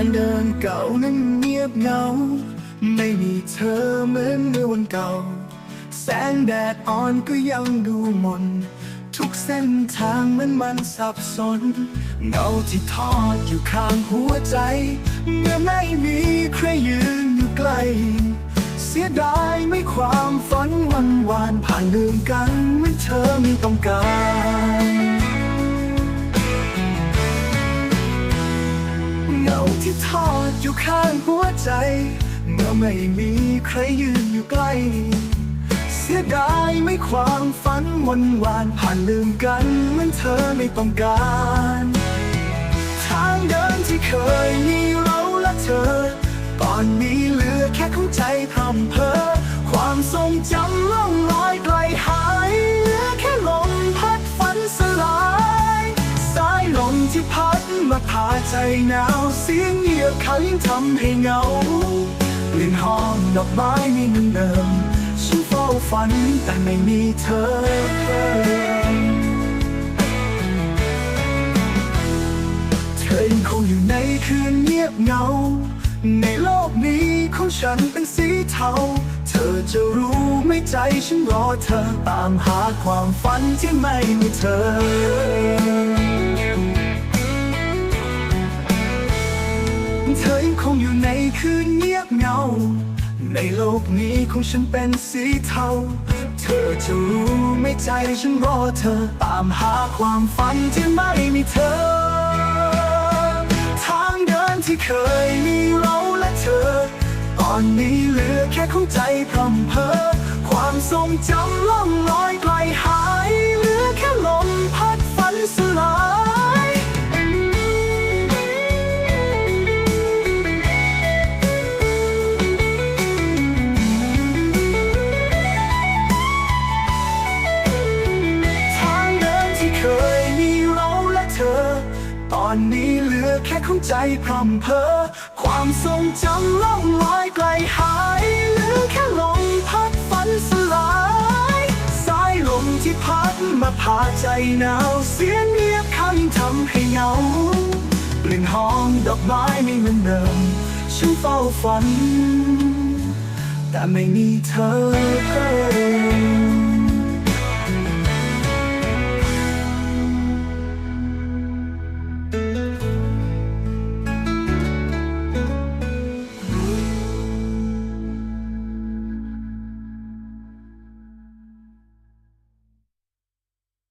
การเดินเก่านั้นเงียบเงา ไม่มีเธอเหมือนเมื่อวันเก่า แสงแดดอ่อนก็ยังดูมน ทุกเส้นทางมันมันสับสน เงาที่ทอดอยู่ข้างหัวใจ เมื่อไม่มีใครยืนอยู่ใกล้เสียดายไม่ความฝันวันวานผ่านลืมกันไม่ ที่ทอดอยู่ข้างหัวใจ เมื่อไม่มีใครยืนอยู่ใกล้ เสียดายไม่ความฝันวันวาน ผ่านลืมกันเหมือนเธอไม่ต้องการ ทางเดินที่เคยมีเราและเธอ ตอนนี้เหลือแค่ข้าใจพรำเพอความทรงจำ มาพาใจหนาวเสียงเงียบขายิ่งทำให้เหงากลิ่นหอมดอกไม้ไม่เหมือนเดิมฉันเฝ้าฝันแต่ไม่มีเธอเธอยังคงอยู่ในคืนเงียบเงา ในโลกนี้ของฉันเป็นสีเทา เธอจะรู้ไม่ใจฉันรอเธอตามหาความฝันที่ไม่มีเธอ คืนเงียบเหงา ในโลกนี้ของฉันเป็นสีเทา เธอจะรู้ไม่ใจฉันรอเธอ ตามหาความฝันที่ไม่มีเธอ ทางเดินที่เคยมีเราและเธอ ตอนนี้เหลือแค่ของใจพร่ำเพอความทรงจำล่องลอยไกลหา อนนี้เหลือแค่ของใจพร่ำเพอความทรงจำล่องลอยไกลหายเหลือแค่ลมพัดฝันสลายสายลมที่พัดมาพาใจหนาวเสียงเงียบคันทำให้เหงากลิ่นหอมดอกไม้ไม่เหมือนเดิมฉันเฝ้าฝัน แต่ไม่มีเธอ